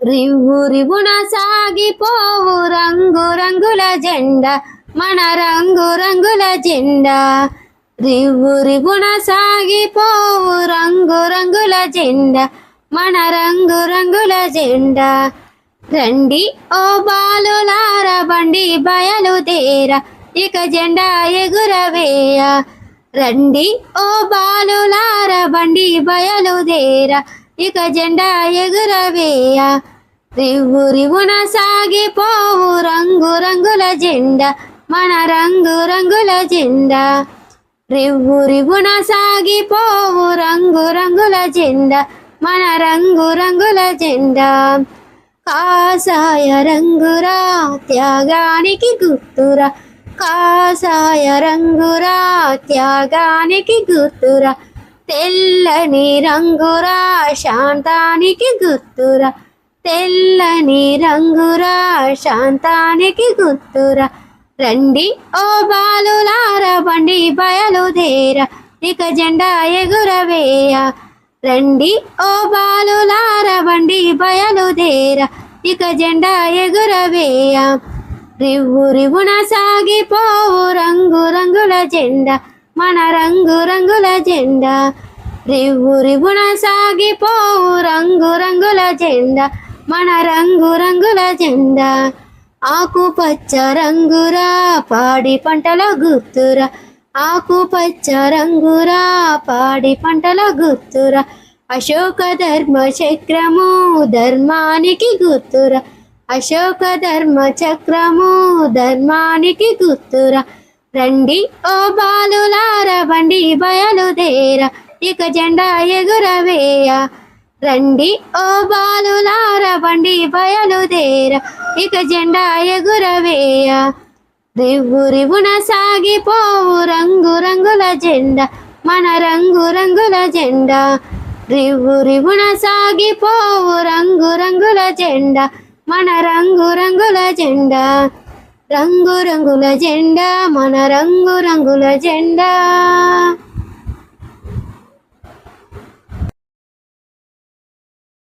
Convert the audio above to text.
రివ్వు రివున సాగిపోవు రంగు రంగుల జెండా మన రంగు రంగుల జెండా. రివ్వు రివున సాగిపోవు రంగు రంగుల జెండా మన రంగు రంగుల జెండా. రండి ఓ బాలులార బండి బయలుదేర ఇక జెండా ఎగురవేయ. రండి ఓ బాలులార బండి బయలుదేర ఇక జెండా ఎగురవేయ. రివ్వు రివున సాగిపోవు రంగు రంగుల జెండా మన రంగు రంగుల జెండా. రివ్వు రివున సాగిపోవు రంగు రంగుల జెండా మన రంగు రంగుల జెండా. కాసాయ రంగురా త్యాగానికి గుర్తురా కాసాయ రంగురా త్యాగానికి గుర్తురా తెల్లని రంగురా శాంతానికి గుర్తురా. తెల్లని రంగురా శాంతానికి గుర్తురా. రండి ఓ బాలులార బండి బయలుదేరా. ఇక జెండా ఎగురవేయ. రండి ఓ బాలులార బండి బయలుదేరా. ఇక జెండా ఎగురవేయ. రివ్వు రివున సాగిపోవు రంగు రంగుల జెండా. మన రంగు రంగుల జెండా. రివ్వు రివున సాగిపోవు రంగు రంగుల జెండా. మన రంగు రంగుల జెండా ఆకుపచ్చ రంగురా పాడి పంటల గుర్తురా. ఆకుపచ్చ రంగురా పాడి పంటల గుర్తురా. అశోక ధర్మ చక్రము ధర్మానికి గుర్తురా. అశోక ధర్మ చక్రము ధర్మానికి గుర్తురా. రండి. ఓ బాలులార బండి బయలుదేర ఇక జెండా ఎగురవేయ. రండి. ఓ బాలులార బండి బయలుదేర ఇక జెండా ఎగురవేయ. రివ్వు రివున సాగిపోవు రంగు రంగుల జెండా మన రంగు రంగుల జెండా. రివ్వు రివున సాగిపోవు రంగు రంగుల జెండా మన రంగు రంగుల జెండా. రంగు రంగుల జెండా మన రంగు రంగుల జెండా.